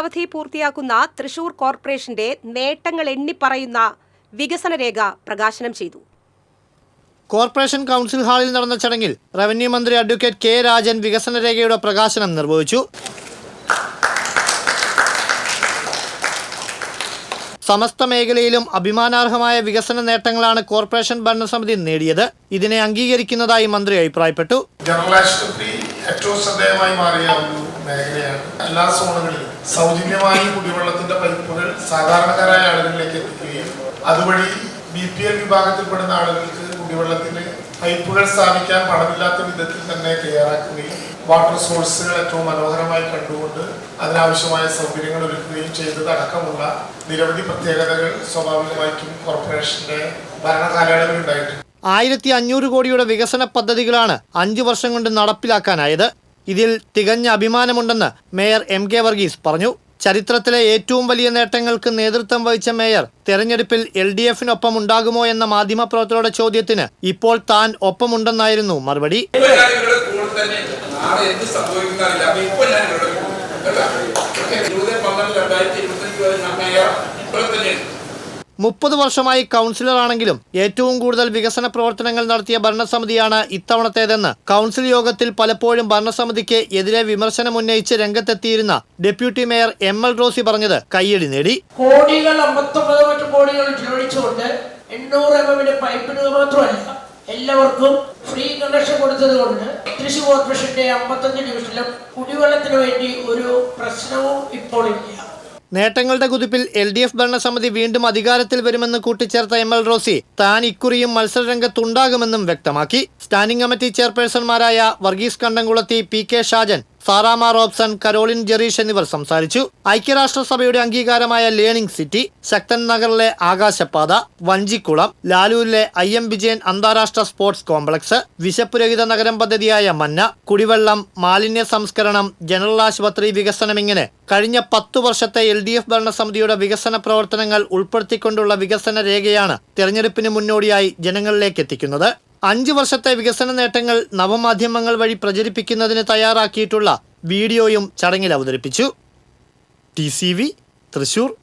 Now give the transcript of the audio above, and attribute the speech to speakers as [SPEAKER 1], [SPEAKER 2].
[SPEAKER 1] അവധി പൂർത്തിയാക്കുന്ന തൃശൂർ കോർപ്പറേഷന്റെ നേട്ടങ്ങൾ എണ്ണിപ്പറയുന്ന വികസന രേഖ പ്രകാശനം ചെയ്തു.
[SPEAKER 2] കോർപ്പറേഷൻ കൗൺസിൽ ഹാളിൽ നടന്ന ചടങ്ങിൽ റവന്യൂ മന്ത്രി അഡ്വക്കേറ്റ് കെ രാജൻ വികസന രേഖയുടെ പ്രകാശനം നിർവഹിച്ചു. സമസ്ത മേഖലയിലും അഭിമാനാർഹമായ വികസന നേട്ടങ്ങളാണ് കോർപ്പറേഷൻ ഭരണസമിതി നേടിയത്. ഇതിനെ അംഗീകരിക്കുന്നതായി മന്ത്രി അഭിപ്രായപ്പെട്ടു.
[SPEAKER 3] ജനറൽ ആശുപത്രി ഏറ്റവും ശ്രദ്ധേയമായി മാറിയ ഒരു മേഖലയാണ്. എല്ലാ സോണുകളിലും സൗജന്യമായി കുടിവെള്ളത്തിന്റെ പൈപ്പുകൾ സാധാരണക്കാരായ ആളുകളിലേക്ക് എത്തിക്കുകയും അതുവഴി ബി പി എൽ വിഭാഗത്തിൽപ്പെടുന്ന ആളുകൾക്ക് കുടിവെള്ളത്തിന് പൈപ്പുകൾ സ്ഥാപിക്കാൻ പണമില്ലാത്ത വിധത്തിൽ തന്നെ തയ്യാറാക്കുകയും വാട്ടർ സോഴ്സുകൾ ഏറ്റവും മനോഹരമായി കണ്ടുകൊണ്ട് അതിനാവശ്യമായ സൗകര്യങ്ങൾ ഒരുക്കുകയും ചെയ്തത് അടക്കമുള്ള നിരവധി പ്രത്യേകതകൾ സ്വാഭാവികമായിട്ടും കോർപ്പറേഷന്റെ ഭരണകാലയളവിൽ ഉണ്ടായിട്ടുണ്ട്
[SPEAKER 2] ആയിരത്തി അഞ്ഞൂറ് കോടിയുടെ വികസന പദ്ധതികളാണ് അഞ്ചു വർഷം കൊണ്ട് നടപ്പിലാക്കാനായത്. ഇതിൽ തികഞ്ഞ അഭിമാനമുണ്ടെന്ന് മേയർ എം കെ വർഗീസ് പറഞ്ഞു. ചരിത്രത്തിലെ ഏറ്റവും വലിയ നേട്ടങ്ങൾക്ക് നേതൃത്വം വഹിച്ച മേയർ തെരഞ്ഞെടുപ്പിൽ എൽ ഡി എഫിനൊപ്പം ഉണ്ടാകുമോ എന്ന മാധ്യമപ്രവർത്തകരുടെ ചോദ്യത്തിന് ഇപ്പോൾ താൻ ഒപ്പമുണ്ടെന്നായിരുന്നു മറുപടി.
[SPEAKER 4] ഇപ്പോൾ
[SPEAKER 2] മുപ്പത് വർഷമായി കൗൺസിലറാണെങ്കിലും ഏറ്റവും കൂടുതൽ വികസന പ്രവർത്തനങ്ങൾ നടത്തിയ ഭരണസമിതിയാണ് ഇത്തവണത്തേതെന്ന് കൗൺസിൽ യോഗത്തിൽ പലപ്പോഴും ഭരണസമിതിക്ക് എതിരെ വിമർശനം ഉന്നയിച്ച് രംഗത്തെത്തിയിരുന്ന deputy mayor M L Rosy പറഞ്ഞത് കയ്യടി നേടി.
[SPEAKER 5] കോടികൾ അമ്പത്തൊമ്പത് മറ്റു കോടികൾ എല്ലാവർക്കും ഫ്രീ കണക്ഷൻ കൊടുത്തത് കൊണ്ട് തൃശ്ശൂർ കോർപ്പറേഷന്റെ അമ്പത്തഞ്ച് ഡിവിഷനിലും കുടിവെള്ളത്തിന് വേണ്ടി ഒരു പ്രശ്നവും ഇപ്പോൾ ഇല്ല.
[SPEAKER 2] നേട്ടങ്ങളുടെ കുതിപ്പിൽ എൽ ഡി എഫ് ഭരണസമിതി വീണ്ടും അധികാരത്തിൽ വരുമെന്ന് കൂട്ടിച്ചേർത്ത എം എൽ റോസി താൻ ഇക്കുറിയും മത്സരരംഗത്തുണ്ടാകുമെന്നും വ്യക്തമാക്കി. Standing committee ചെയർപേഴ്സൺമാരായ Varghese Kandamkulathi P K Shajan Sarama Robson Caroline Jerish എന്നിവർ സംസാരിച്ചു. ഐക്യരാഷ്ട്രസഭയുടെ അംഗീകാരമായ ലേണിംഗ് സിറ്റി ശക്തൻ നഗറിലെ ആകാശപാത വഞ്ചിക്കുളം ലാലൂരിലെ ഐ എം വിജയൻ അന്താരാഷ്ട്ര സ്പോർട്സ് കോംപ്ലക്സ് വിശപ്പുരഹിത നഗരം പദ്ധതിയായ മന്ന കുടിവെള്ളം മാലിന്യ സംസ്കരണം ജനറൽ ആശുപത്രി വികസനം ഇങ്ങനെ കഴിഞ്ഞ പത്തു വർഷത്തെ എൽ ഡി എഫ് ഭരണസമിതിയുടെ വികസന പ്രവർത്തനങ്ങൾ ഉൾപ്പെടുത്തിക്കൊണ്ടുള്ള വികസന രേഖയാണ് തെരഞ്ഞെടുപ്പിന് മുന്നോടിയായി ജനങ്ങളിലേക്ക് എത്തിക്കുന്നത്. അഞ്ച് വർഷത്തെ വികസന നേട്ടങ്ങൾ നവമാധ്യമങ്ങൾ വഴി പ്രചരിപ്പിക്കുന്നതിന് തയ്യാറാക്കിയിട്ടുള്ള വീഡിയോയും ചടങ്ങിൽ അവതരിപ്പിച്ചു. ടി തൃശൂർ